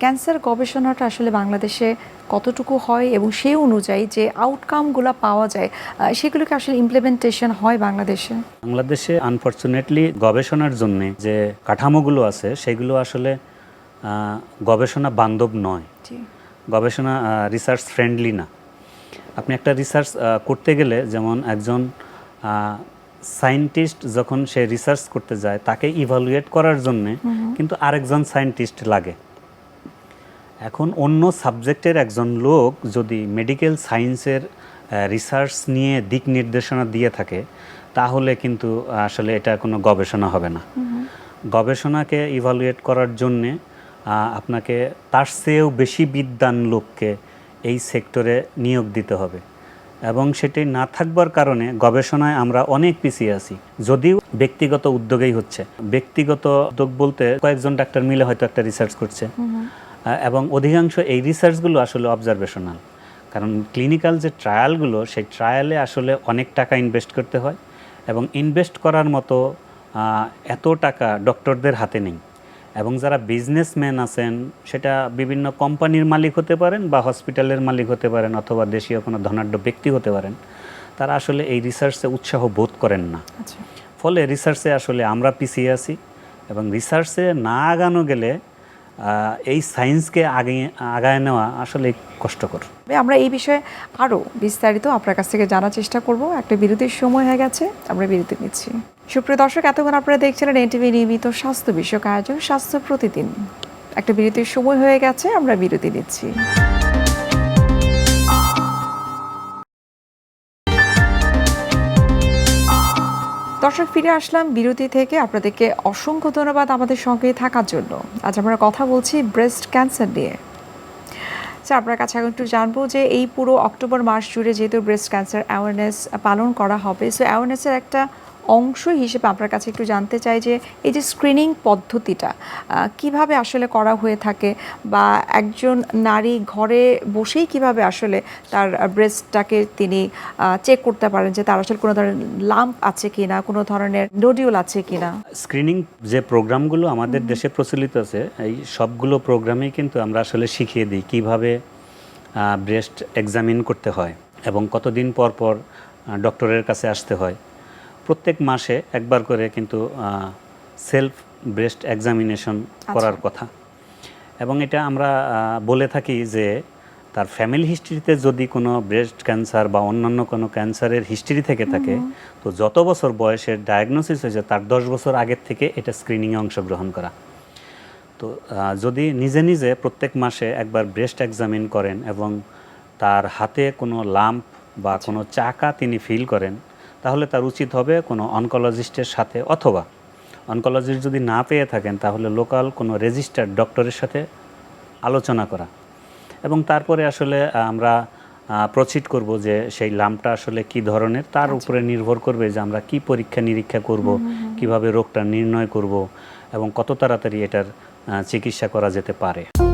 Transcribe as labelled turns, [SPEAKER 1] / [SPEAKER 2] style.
[SPEAKER 1] Cancer গবেষণাটা আসলে বাংলাদেশে কতটুকু হয় এবং সেই অনুযায়ী যে আউটকামগুলো পাওয়া যায় সেগুলোকে আসলে ইমপ্লিমেন্টেশন হয় বাংলাদেশে?
[SPEAKER 2] বাংলাদেশে আনফর্চুনেটলি গবেষণার জন্য যে কাঠামোগুলো আছে সেগুলো আসলে গবেষণা বান্ধব নয়। গবেষণা রিসার্চ ফ্রেন্ডলি না। আপনি একটা রিসার্চ করতে গেলে যেমন একজন সায়েন্টিস্ট যখন সে রিসার্চ করতে যায় তাকে ইভালুয়েট করার জন্য কিন্তু আরেকজন সায়েন্টিস্ট লাগে। এখন অন্য সাবজেক্টের একজন লোক যদি মেডিকেল সায়েন্সের রিসার্চ নিয়ে দিক নির্দেশনা দিয়ে থাকে তাহলে কিন্তু আসলে এটা কোনো গবেষণা হবে না। গবেষণাকে ইভালুয়েট করার জন্যে আপনাকে তার চেয়েও বেশি বিদ্যান লোককে এই সেক্টরে নিয়োগ দিতে হবে। এবং সেটি না থাকবার কারণে গবেষণায় আমরা অনেক পিছিয়ে আছি। যদিও ব্যক্তিগত উদ্যোগেই হচ্ছে। ব্যক্তিগত উদ্যোগ বলতে কয়েকজন ডাক্তার মিলে হয়তো একটা রিসার্চ করছে। এবং অধিকাংশ এই রিসার্চগুলো আসলে অবজারভেশনাল কারণ ক্লিনিক্যাল যে ট্রায়ালগুলো সেই ট্রায়ালে আসলে অনেক টাকা ইনভেস্ট করতে হয় এবং ইনভেস্ট করার মতো এত টাকা ডক্টরদের হাতে নেই। এবং যারা বিজনেসম্যান আছেন সেটা বিভিন্ন কোম্পানির মালিক হতে পারেন বা হসপিটালের মালিক হতে পারেন অথবা দেশীয় কোনো ধনাঢ্য ব্যক্তি হতে পারেন তারা আসলে এই রিসার্চে উৎসাহ বোধ করেন না।
[SPEAKER 1] আচ্ছা।
[SPEAKER 2] ফলে রিসার্চে আসলে আমরা পিছিয়ে আছি এবং রিসার্চে না আগানো গেলে এই সায়েন্সকে আগে, আগায় নেওয়া আসলে কষ্টকর।
[SPEAKER 1] আমরা এই বিষয়ে আরও বিস্তারিত আপনার কাছ থেকে জানার চেষ্টা করব। একটা বিরতির সময় হয়ে গেছে, আমরা বিরতি নিচ্ছি। সুপ্রিয় দর্শক, এতক্ষণ আপনারা দেখছিলেন এনটিভি নিয়মিত স্বাস্থ্য বিষয়ক আয়োজন, স্বাস্থ্য প্রতিদিন। একটা বিরতির সময় হয়ে গেছে, আমরা বিরতি নিচ্ছি। দর্শক, ফিরে আসলাম বিরতি থেকে। আপনাদেরকে অসংখ্য ধন্যবাদ আমাদের সঙ্গে থাকার জন্য। আজ আমরা কথা বলছি ব্রেস্ট ক্যান্সার নিয়ে। স্যার আপনার কাছে এখন একটু জানব যে এই পুরো অক্টোবর মাস জুড়ে যেহেতু ব্রেস্ট ক্যান্সার অ্যাওয়ারনেস পালন করা হবে সো অ্যাওয়ারনেসের একটা অংশ হিসেবে আপনার কাছে একটু জানতে চাই যে এই যে স্ক্রিনিং পদ্ধতিটা কীভাবে আসলে করা হয়ে থাকে বা একজন নারী ঘরে বসেই কীভাবে আসলে তার ব্রেস্টটাকে তিনি চেক করতে পারেন যে তার আসলে কোনো ধরনের লাম্প আছে কি না কোনো ধরনের নোডিউল আছে কি না
[SPEAKER 2] স্ক্রিনিং যে প্রোগ্রামগুলো আমাদের দেশে প্রচলিত আছে এই সবগুলো প্রোগ্রামেই কিন্তু আমরা আসলে শিখিয়ে দিই কীভাবে ব্রেস্ট এক্সামিন করতে হয় এবং কতদিন পর পর ডক্টরের কাছে আসতে হয়। প্রত্যেক মাসে একবার করে কিন্তু সেলফ ব্রেস্ট এক্সামিনেশন করার কথা। এবং এটা আমরা বলে থাকি যে তার ফ্যামিলি হিস্ট্রিতে যদি কোনো ব্রেস্ট ক্যান্সার বা অন্যান্য কোনো ক্যান্সারের হিস্ট্রি থেকে থাকে তো যত বছর বয়সের ডায়াগনোসিস হয়েছে তার দশ বছর আগের থেকে এটা স্ক্রিনিংয়ে অংশগ্রহণ করা। তো যদি নিজে নিজে প্রত্যেক মাসে একবার ব্রেস্ট এক্সামিন করেন এবং তার হাতে কোনো লাম্প বা কোনো চাকা তিনি ফিল করেন তাহলে তার উচিত হবে কোনো অনকোলজিস্টের সাথে অথবা অনকোলজিস্ট যদি না পেয়ে থাকেন তাহলে লোকাল কোনো রেজিস্টার্ড ডক্টরের সাথে আলোচনা করা। এবং তারপরে আসলে আমরা প্রচিট করব যে সেই লাম্পটা আসলে কি ধরনের তার উপরে নির্ভর করবে যে আমরা কি পরীক্ষা নিরীক্ষা করব কীভাবে রোগটা নির্ণয় করব এবং কত তাড়াতাড়ি এটার চিকিৎসা করা যেতে পারে।